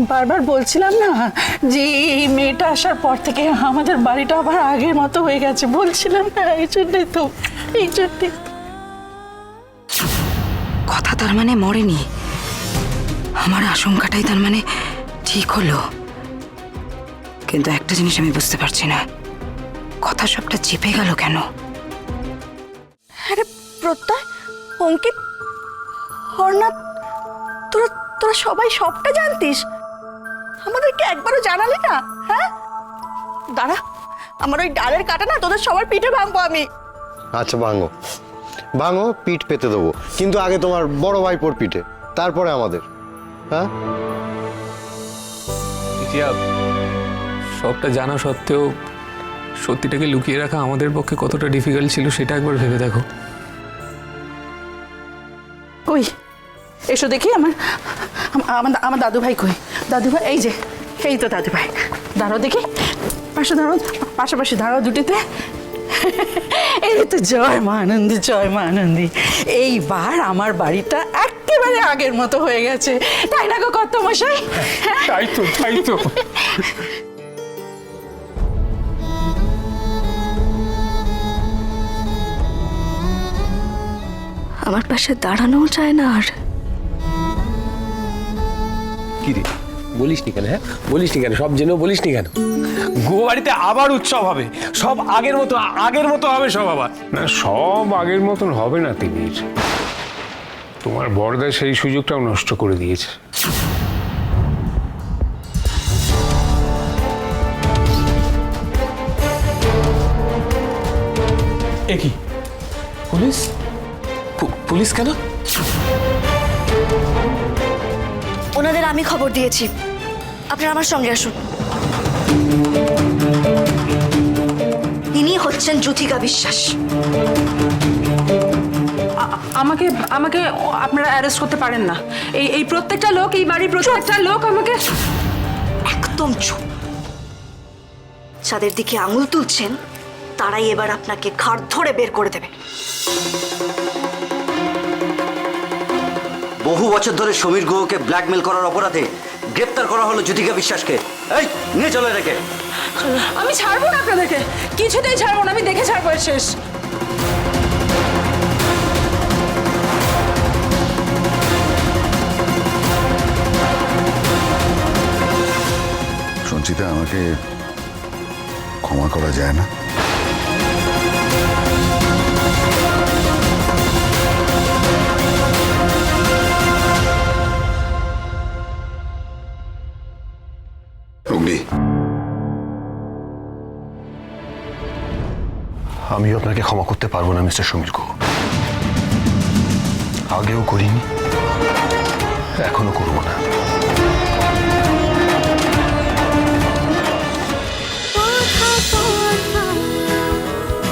বারবার বলছিলাম না যে এই মেয়েটা আসার পর থেকে আমাদের বাড়িটা আবার আগের মতো হয়ে গেছে। বলছিলাম না এই জন্যই তো এই জন্যই। কথা তার মানে মরেনি। আমার আশঙ্কাটাই তার মানে ঠিক হলো। কিন্তু একটা জিনিস আমি বুঝতে পারছি না কথা সবটা চেপে গেল কেন? আরে প্রত্যয় অঙ্কিত হরনাথ তোরা তোরা সবাই সবটা জানতিস? আমাদেরকে একবারও জানালি না হ্যাঁ? দাঁড়া আমার ওই ডালের কাটা না তোদের সবার পিঠে ভাঙবো আমি। আচ্ছা ভাঙো। ভাঙো পিঠ পেতে দেবো। কিন্তু আগে তোমার বড় ভাইপোর পিঠে তারপরে আমাদের হ্যাঁ? সবটা জানা সত্ত্বেও সত্যিটাকে লুকিয়ে রাখা আমাদের পক্ষে কতটা ডিফিকাল্ট ছিল সেটা একবার ভেবে দেখো। কই? এসো দেখি আমার আমার আমার দাদু ভাই কই? দাদু ভাই এই যে এই তো দাদু ভাই দাঁড়াও দেখি। পাশে দাঁড়াও পাশাপাশি দাঁড়াও দুটিতে। এই তো জয় মা আনন্দী জয় মা আনন্দী এইবার আমার বাড়িটা একেবারে আগের মতো হয়ে গেছে। তাই না গো কত মশাই তাই তো তাই তো। আমার পাশে দাঁড়ানোও চায় না আর। কি রে? বলিস নি কেন হ্যাঁ? বলিস নি কেন? সব জেনেও বলিস নি কেন? গো বাড়িতে আবার উৎসব হবে। সব আগের মতো আগের মতো হবে সব আবার। না সব আগের মতন হবে না তিমির। তোমার বড়দা সেই সুযোগটাও নষ্ট করে দিয়েছে। এ কি? পুলিশ? পু- পুলিশ কেন? ওনাদের আমি খবর দিয়েছি। আপনারা আমার সঙ্গে আসুন। ইনি হচ্ছেন যুথিকা বিশ্বাস। আমাকে আমাকে আপনারা অ্যারেস্ট করতে পারেন না। এই এই প্রত্যেকটা লোক এই বাড়ির প্রত্যেকটা লোক আমাকে একদম চুপ। যাদের দিকে আঙুল তুলছেন তারাই এবার আপনাকে ঘাড় ধরে বের করে দেবে। বহু বছর ধরে সমীর গুহকে ব্ল্যাকমেল করার অপরাধে গ্রেপ্তার করা হলো জ্যোতিকা বিশ্বাসকে। এই নিয়ে চলে রেখে আমি ছাড়বো না আপনাদেরকে। কিছুতেই ছাড়বো না আমি দেখে ছাড়বো শেষ। সঞ্চিতা আমাকে ক্ষমা করা যায় না? অগ্নি আমিও আপনাকে ক্ষমা করতে পারব না মিস্টার সমীর গুহ আগেও করিনি এখনও করব না।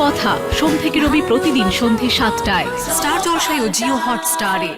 কথা সোম থেকে রবি প্রতিদিন সন্ধে সাতটায়। স্টার জলসায় ও জিও হটস্টারে।